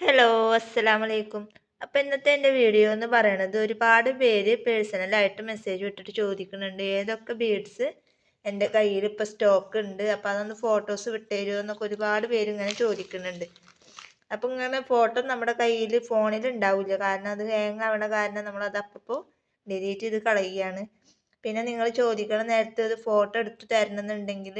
Hello അസ്സലാമു അലൈക്കും അപ്പോൾ ഇന്നത്തെ എന്റെ വീഡിയോ എന്ന് പറയണത് ഒരുപാട് പേര് പേഴ്സണലായിട്ട് മെസ്സേജ് വിട്ടിട്ട് ചോദിക്കുന്നുണ്ട് ഏതൊക്കെ ബീഡ്സ് എന്റെ കയ്യിൽ ഇപ്പോൾ സ്റ്റോക്ക് ഉണ്ട് അപ്പോൾ അതൊന്ന് ഫോട്ടോസ് വിട്ടുതരുമോ എന്നൊക്കെ ഒരുപാട് പേര് ഇങ്ങനെ ചോദിക്കുന്നുണ്ട്. അപ്പോൾ ഇങ്ങനെ ഫോട്ടോ നമ്മുടെ കയ്യിൽ ഫോണിൽ ഉണ്ടാവില്ല കാരണം അത് ഹാങ് ആവണ കാരണം നമ്മളത് അപ്പോൾ ഡിലീറ്റ് ചെയ്ത് കളയുകയാണ്. പിന്നെ നിങ്ങൾ ചോദിക്കണ നേരത്തെ ഒരു ഫോട്ടോ എടുത്ത് തരണമെന്നുണ്ടെങ്കിൽ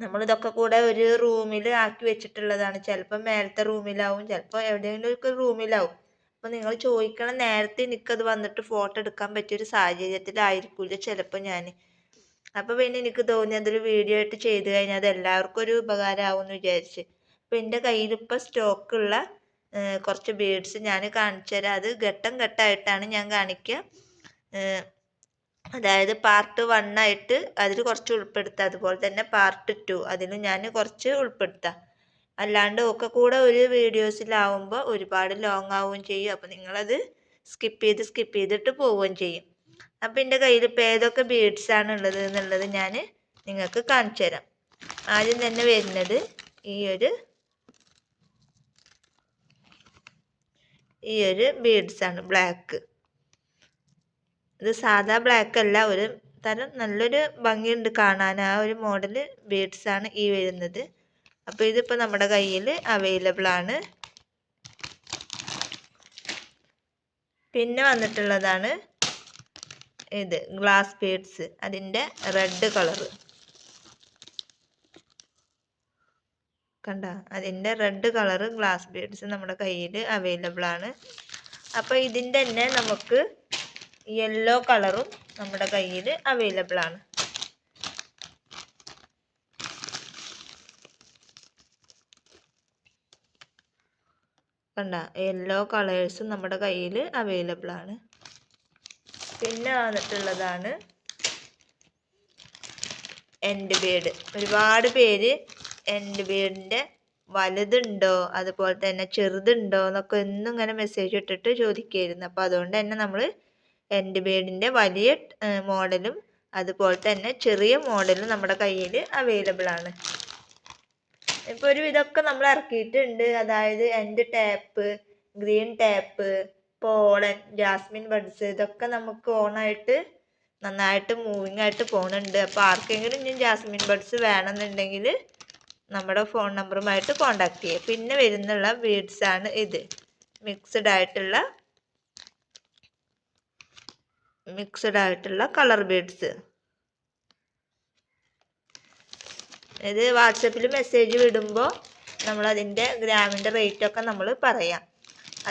നമ്മളിതൊക്കെ കൂടെ ഒരു റൂമിൽ ആക്കി വെച്ചിട്ടുള്ളതാണ്. ചിലപ്പോൾ മേലത്തെ റൂമിലാവും ചിലപ്പോൾ എവിടെയെങ്കിലും ഒരു റൂമിലാവും. അപ്പോൾ നിങ്ങൾ ചോദിക്കണ നേരത്തെ എനിക്കത് വന്നിട്ട് ഫോട്ടോ എടുക്കാൻ പറ്റിയൊരു സാഹചര്യത്തിലായിരിക്കില്ല ചിലപ്പോൾ ഞാൻ അപ്പോൾ പിന്നെ എനിക്ക് തോന്നി അതൊരു വീഡിയോ ആയിട്ട് ചെയ്ത് കഴിഞ്ഞാൽ അത് എല്ലാവർക്കും ഒരു ഉപകാരമാവും എന്ന് വിചാരിച്ച് അപ്പോൾ എന്റെ കയ്യിൽ ഇപ്പോൾ സ്റ്റോക്കുള്ള കുറച്ച് ബീഡ്സ് ഞാൻ കാണിച്ചു തരാം അത് ഘട്ടം ഘട്ടമായിട്ടാണ് ഞാൻ കാണിക്കുക അതായത് പാർട്ട് വൺ ആയിട്ട് അതിൽ കുറച്ച് ഉൾപ്പെടുത്തുക അതുപോലെ തന്നെ പാർട്ട് ടു അതിലും ഞാൻ കുറച്ച് ഉൾപ്പെടുത്തുക അല്ലാണ്ട് ഒക്കെ കൂടെ ഒരു വീഡിയോസിലാവുമ്പോൾ ഒരുപാട് ലോങ് ആവുകയും ചെയ്യും. അപ്പോൾ നിങ്ങളത് സ്കിപ്പ് ചെയ്ത് സ്കിപ്പ് ചെയ്തിട്ട് പോവുകയും ചെയ്യും. അപ്പോൾ എന്റെ കയ്യിൽ ഇപ്പോൾ ഏതൊക്കെ ആണ് ഉള്ളത് എന്നുള്ളത് ഞാൻ നിങ്ങൾക്ക് കാണിച്ചു തരാം. ആദ്യം തന്നെ വരുന്നത് ഈ ഒരു ഈ ഒരു ബീഡ്സ് ആണ്. ബ്ലാക്ക് ഇത് സാധാ ബ്ലാക്ക് അല്ല ഒരു തരം നല്ലൊരു ഭംഗിയുണ്ട് കാണാൻ. ആ ഒരു മോഡൽ ബീഡ്സ് ആണ് ഈ വരുന്നത്. അപ്പോൾ ഇതിപ്പോൾ നമ്മുടെ കയ്യിൽ അവൈലബിൾ ആണ്. പിന്നെ വന്നിട്ടുള്ളതാണ് ഇത് ഗ്ലാസ് ബീഡ്സ് അതിന്റെ റെഡ് കളറ് കണ്ട? അതിന്റെ റെഡ് കളറ് ഗ്ലാസ് ബീഡ്സ് നമ്മുടെ കയ്യിൽ അവൈലബിൾ ആണ്. അപ്പോൾ ഇതിന്റെ തന്നെ നമുക്ക് യെല്ലോ കളറും നമ്മുടെ കയ്യിൽ അവൈലബിൾ ആണ്. കണ്ട യെല്ലോ കളേഴ്സും നമ്മുടെ കയ്യിൽ അവൈലബിൾ ആണ്. പിന്നെ വന്നിട്ടുള്ളതാണ് എൻഡ് ബീഡ് ഒരുപാട് പേര് എൻഡ് ബേഡിന്റെ വലുതുണ്ടോ അതുപോലെ തന്നെ ചെറുതുണ്ടോ എന്നൊക്കെ എന്നും ഇങ്ങനെ മെസ്സേജ് ഇട്ടിട്ട് ചോദിക്കുകയായിരുന്നു അപ്പോൾ അതുകൊണ്ട് തന്നെ നമ്മൾ എൻഡ് ബേഡിന്റെ വലിയ മോഡലും അതുപോലെ തന്നെ ചെറിയ മോഡലും നമ്മുടെ കയ്യിൽ അവൈലബിൾ ആണ്. ഇപ്പോൾ ഒരു വിധമൊക്കെ നമ്മൾ ഇറക്കിയിട്ടുണ്ട്. അതായത് end tap green tap pollen jasmine buds ഇതൊക്കെ നമുക്ക് ഓണായിട്ട് നന്നായിട്ട് മൂവിങ് ആയിട്ട് പോകുന്നുണ്ട് അപ്പോൾ ആർക്കെങ്കിലും ഇനി ജാസ്മിൻ ബഡ്സ് വേണമെന്നുണ്ടെങ്കിൽ നമ്മുടെ ഫോൺ നമ്പറുമായിട്ട് കോണ്ടാക്ട് ചെയ്യുക. പിന്നെ വരുന്നുള്ള ബീഡ്സാണ് ഇത്. മിക്സഡ് ആയിട്ടുള്ള മിക്സഡ് ആയിട്ടുള്ള കളർ ബീഡ്സ്. ഇത് വാട്സപ്പിൽ മെസ്സേജ് വിടുമ്പോൾ നമ്മൾ അതിന്റെ ഗ്രാമിന്റെ റേറ്റൊക്കെ നമ്മൾ പറയാം.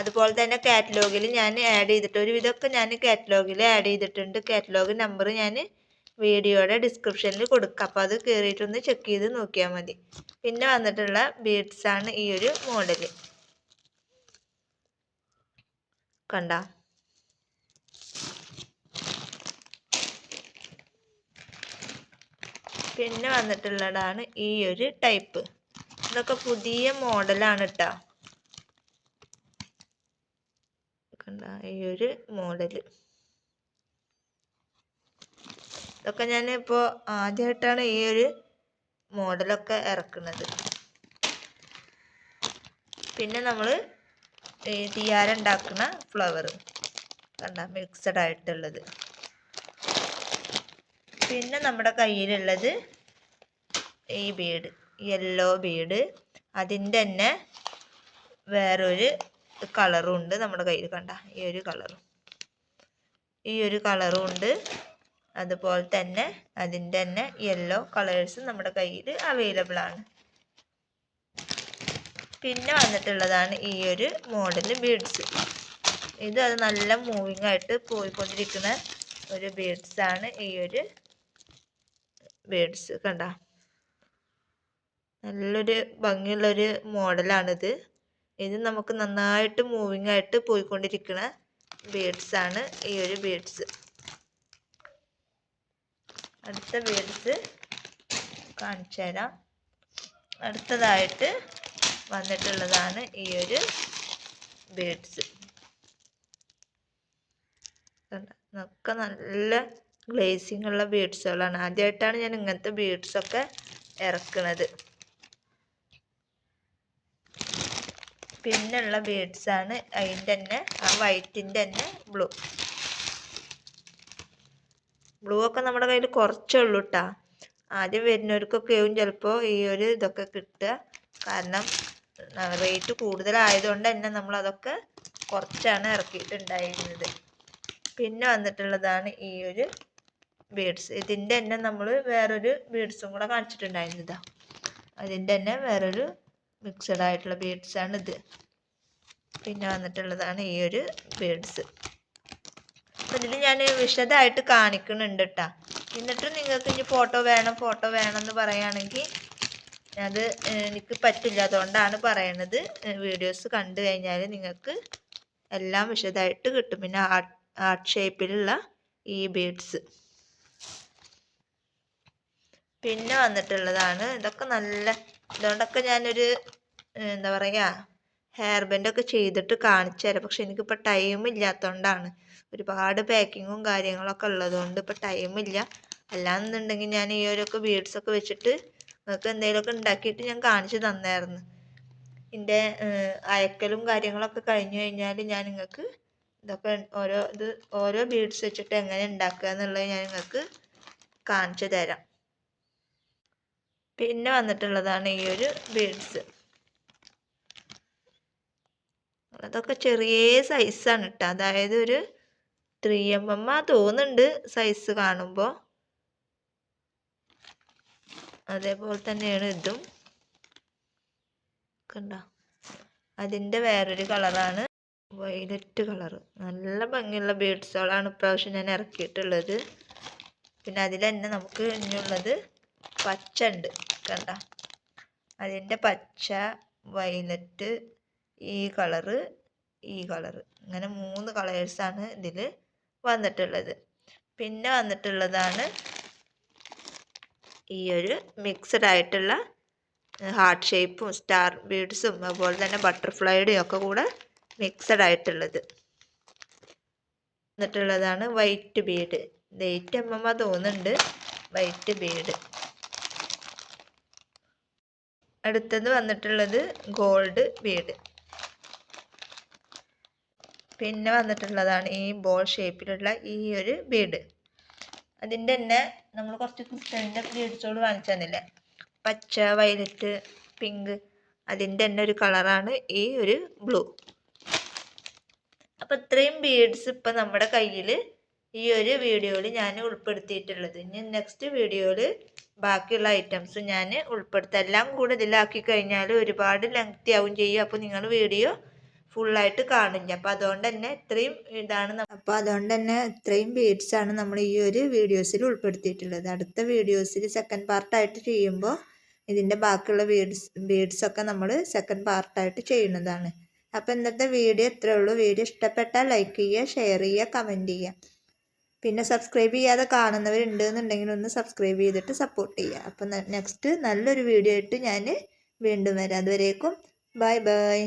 അതുപോലെ തന്നെ കാറ്റലോഗിൽ ഞാൻ ആഡ് ചെയ്തിട്ട് ഒരു വിധമൊക്കെ ഞാൻ കാറ്റലോഗിൽ ആഡ് ചെയ്തിട്ടുണ്ട്. കാറ്റലോഗ് നമ്പർ ഞാൻ വീഡിയോയുടെ ഡിസ്ക്രിപ്ഷനിൽ കൊടുക്കുക അപ്പോൾ അത് കയറിയിട്ടൊന്ന് ചെക്ക് ചെയ്ത് നോക്കിയാൽ മതി. പിന്നെ വന്നിട്ടുള്ള ബീഡ്സാണ് ഈ ഒരു മോഡൽ കണ്ട? പിന്നെ വന്നിട്ടുള്ളതാണ് ഈ ഒരു ടൈപ്പ്. ഇതൊക്കെ പുതിയ മോഡലാണ് കേട്ടോ ഈ ഒരു മോഡൽ ഇതൊക്കെ ഞാൻ ഇപ്പോൾ ആദ്യമായിട്ടാണ് ഈ ഒരു മോഡലൊക്കെ ഇറക്കുന്നത് പിന്നെ നമ്മൾ തീയാര ഉണ്ടാക്കുന്ന ഫ്ലവർ കണ്ട മിക്സഡ് ആയിട്ടുള്ളത് പിന്നെ നമ്മുടെ കയ്യിലുള്ളത് ഈ ബീഡ് യെല്ലോ ബീഡ്. അതിന്റെ തന്നെ വേറൊരു കളറും ഉണ്ട് നമ്മുടെ കയ്യിൽ കണ്ട ഈ ഒരു കളറും. ഈ ഒരു കളറും ഉണ്ട് അതുപോലെ തന്നെ അതിന്റെ തന്നെ യെല്ലോ കളേഴ്സ് നമ്മുടെ കയ്യിൽ അവൈലബിൾ ആണ്. പിന്നെ വന്നിട്ടുള്ളതാണ് ഈ ഒരു മോഡൽ ബീഡ്സ് ഇത് അത് നല്ല മൂവിങ് ആയിട്ട് പോയിക്കൊണ്ടിരിക്കുന്ന ഒരു ബീഡ്സാണ് ഈ ഒരു ബേഡ്സ് കണ്ട. നല്ലൊരു ഭംഗിയുള്ളൊരു മോഡലാണിത്. ഇത് നമുക്ക് നന്നായിട്ട് മൂവിങ് ആയിട്ട് പോയിക്കൊണ്ടിരിക്കുന്ന ബേഡ്സാണ് ഈ ഒരു ബേഡ്സ് അടുത്ത ബേഡ്സ് കാണിച്ചു തരാം. അടുത്തതായിട്ട് വന്നിട്ടുള്ളതാണ് ഈ ഒരു ബേഡ്സ് ഒക്കെ നല്ല ഗ്ലേസിംഗ് ഉള്ള ബീഡ്സുകളാണ്. ആദ്യമായിട്ടാണ് ഞാൻ ഇങ്ങനത്തെ ബീഡ്സൊക്കെ ഇറക്കുന്നത് പിന്നുള്ള ബീഡ്സാണ് അതിന്റെ തന്നെ ആ വൈറ്റിന്റെ തന്നെ ബ്ലൂ. ബ്ലൂ ഒക്കെ നമ്മുടെ കയ്യിൽ കുറച്ചേ ഉള്ളൂ കേട്ടോ ആദ്യം വരുന്നവർക്കൊക്കെയും ചിലപ്പോൾ ഈ ഒരു ഇതൊക്കെ കിട്ടുക. കാരണം റേറ്റ് കൂടുതലായതുകൊണ്ട് തന്നെ നമ്മൾ അതൊക്കെ കുറച്ചാണ് ഇറക്കിയിട്ടുണ്ടായിരുന്നത്. പിന്നെ വന്നിട്ടുള്ളതാണ് ഈ ഒരു ബീഡ്സ്. ഇതിന്റെ തന്നെ നമ്മൾ വേറൊരു ബീഡ്സും കൂടെ കാണിച്ചിട്ടുണ്ടായിരുന്നതാ അതിന്റെ തന്നെ വേറൊരു മിക്സഡ് ആയിട്ടുള്ള ബീഡ്സാണ് ഇത്. പിന്നെ വന്നിട്ടുള്ളതാണ് ഈ ഒരു ബീഡ്സ്. അപ്പം ഇതിൽ ഞാൻ വിശദമായിട്ട് കാണിക്കുന്നുണ്ട് കേട്ടോ എന്നിട്ട് നിങ്ങൾക്ക് ഇനി ഫോട്ടോ വേണം ഫോട്ടോ വേണം എന്ന് പറയുകയാണെങ്കിൽ അത് എനിക്ക് പറ്റില്ല. അതുകൊണ്ടാണ് പറയണത്. വീഡിയോസ് കണ്ടു കഴിഞ്ഞാൽ നിങ്ങൾക്ക് എല്ലാം വിശദമായിട്ട് കിട്ടും. പിന്നെ ഹാർട്ട് ആർട്ട് ഷേപ്പിലുള്ള ഈ ബീഡ്സ്. പിന്നെ വന്നിട്ടുള്ളതാണ്. ഇതൊക്കെ നല്ല ഇതുകൊണ്ടൊക്കെ ഞാനൊരു എന്താ പറയുക ഹെയർ ബെൻഡൊക്കെ ചെയ്തിട്ട് കാണിച്ചു തരാം. പക്ഷെ എനിക്കിപ്പോൾ ടൈം ഇല്ലാത്തതുകൊണ്ടാണ് ഒരുപാട് പാക്കിങ്ങും കാര്യങ്ങളൊക്കെ ഉള്ളതുകൊണ്ട് ഇപ്പോൾ ടൈമില്ല അല്ലാന്നുണ്ടെങ്കിൽ ഞാൻ ഈ ഒരുക്കെ ബീഡ്സൊക്കെ വെച്ചിട്ട് നിങ്ങൾക്ക് എന്തെങ്കിലുമൊക്കെ ഉണ്ടാക്കിയിട്ട് ഞാൻ കാണിച്ചു തന്നായിരുന്നു. എന്റെ അയക്കലും കാര്യങ്ങളൊക്കെ കഴിഞ്ഞു കഴിഞ്ഞാൽ ഞാൻ നിങ്ങൾക്ക് ഇതൊക്കെ ഓരോ ഇത് ഓരോ ബീഡ്സ് വെച്ചിട്ട് എങ്ങനെ ഉണ്ടാക്കുക എന്നുള്ളത് ഞാൻ നിങ്ങൾക്ക് കാണിച്ചു തരാം. പിന്നെ വന്നിട്ടുള്ളതാണ് ഈ ഒരു ബീഡ്സ് അതൊക്കെ ചെറിയ സൈസാണ് കേട്ടോ അതായത് ഒരു ത്രീ എം എം ആ തോന്നുന്നുണ്ട് സൈസ് കാണുമ്പോൾ അതേപോലെ തന്നെയാണ് ഇതും. കണ്ടോ? അതിന്റെ വേറൊരു കളറാണ് വൈലറ്റ് കളറ് നല്ല ഭംഗിയുള്ള ബീഡ്സുകളാണ് ഇപ്രാവശ്യം ഞാൻ ഇറക്കിയിട്ടുള്ളത്. പിന്നെ അതിൽ തന്നെ നമുക്ക് ഇനിയുള്ളത് പച്ച ഉണ്ട് കണ്ട? അതിന്റെ പച്ച വയലറ്റ് ഈ കളറ് ഈ കളറ്. ഇങ്ങനെ മൂന്ന് കളേഴ്സാണ് ഇതിൽ വന്നിട്ടുള്ളത്. പിന്നെ വന്നിട്ടുള്ളതാണ് ഈ ഒരു മിക്സഡ് ആയിട്ടുള്ള ഹാർട്ട് ഷേപ്പും സ്റ്റാർ ബീഡ്സും അതുപോലെ തന്നെ ബട്ടർഫ്ലൈയുടെയും ഒക്കെ കൂടെ മിക്സഡ് ആയിട്ടുള്ളത്. എന്നിട്ടുള്ളതാണ് വൈറ്റ് ബീഡ്. എയ്റ്റ് അമ്മമ്മ തോന്നുന്നുണ്ട് വൈറ്റ് ബീഡ്. അടുത്തത് വന്നിട്ടുള്ളത് ഗോൾഡ് ബീഡ് പിന്നെ വന്നിട്ടുള്ളതാണ് ഈ ബോൾ ഷേപ്പിലുള്ള ഈ ഒരു ബീഡ് അതിന്റെ തന്നെ നമ്മൾ കുറച്ച് ക്രിസ്റ്റലിന്റെ ബീഡ്സോട് വാങ്ങിച്ചു തന്നില്ലേ. പച്ച വയലറ്റ് പിങ്ക് അതിന്റെ തന്നെ ഒരു കളറാണ് ഈ ഒരു ബ്ലൂ. അപ്പോൾ ഇത്രയും ബീഡ്സ് ഇപ്പം നമ്മുടെ കയ്യിൽ ഈ ഒരു വീഡിയോയിൽ ഞാൻ ഉൾപ്പെടുത്തിയിട്ടുള്ളത്. ഇനി നെക്സ്റ്റ് വീഡിയോയിൽ ബാക്കിയുള്ള ഐറ്റംസ് ഞാൻ ഉൾപ്പെടുത്താം. എല്ലാം കൂടെ ഇതിലാക്കി കഴിഞ്ഞാൽ ഒരുപാട് ലെങ്തി ആവും ചെയ്യും. അപ്പോൾ നിങ്ങൾ വീഡിയോ ഫുള്ളായിട്ട് കാണില്ല അപ്പോൾ അതുകൊണ്ട് തന്നെ ഇത്രയും ഇതാണ് അപ്പോൾ അതുകൊണ്ട് തന്നെ ഇത്രയും ബീഡ്സ് ആണ് നമ്മൾ ഈ ഒരു വീഡിയോസിൽ ഉൾപ്പെടുത്തിയിട്ടുള്ളത്. അടുത്ത വീഡിയോസിൽ സെക്കൻഡ് പാർട്ടായിട്ട് ചെയ്യുമ്പോൾ ഇതിന്റെ ബാക്കിയുള്ള ബീഡ്സ് ബീഡ്സൊക്കെ നമ്മൾ സെക്കൻഡ് പാർട്ടായിട്ട് ചെയ്യുന്നതാണ്. അപ്പോൾ ഇന്നത്തെ വീഡിയോ ഇത്രേ ഉള്ളൂ. വീഡിയോ ഇഷ്ടപ്പെട്ടാൽ ലൈക്ക് ചെയ്യുക ഷെയർ ചെയ്യുക കമന്റ് ചെയ്യുക. പിന്നെ സബ്സ്ക്രൈബ് ചെയ്യാതെ കാണുന്നവരുണ്ട് എന്നുണ്ടെങ്കിൽ ഒന്ന് സബ്സ്ക്രൈബ് ചെയ്തിട്ട് സപ്പോർട്ട് ചെയ്യുക. അപ്പം നെക്സ്റ്റ് നല്ലൊരു വീഡിയോ ആയിട്ട് ഞാൻ വീണ്ടും വരാം. അതുവരേക്കും ബൈ ബൈ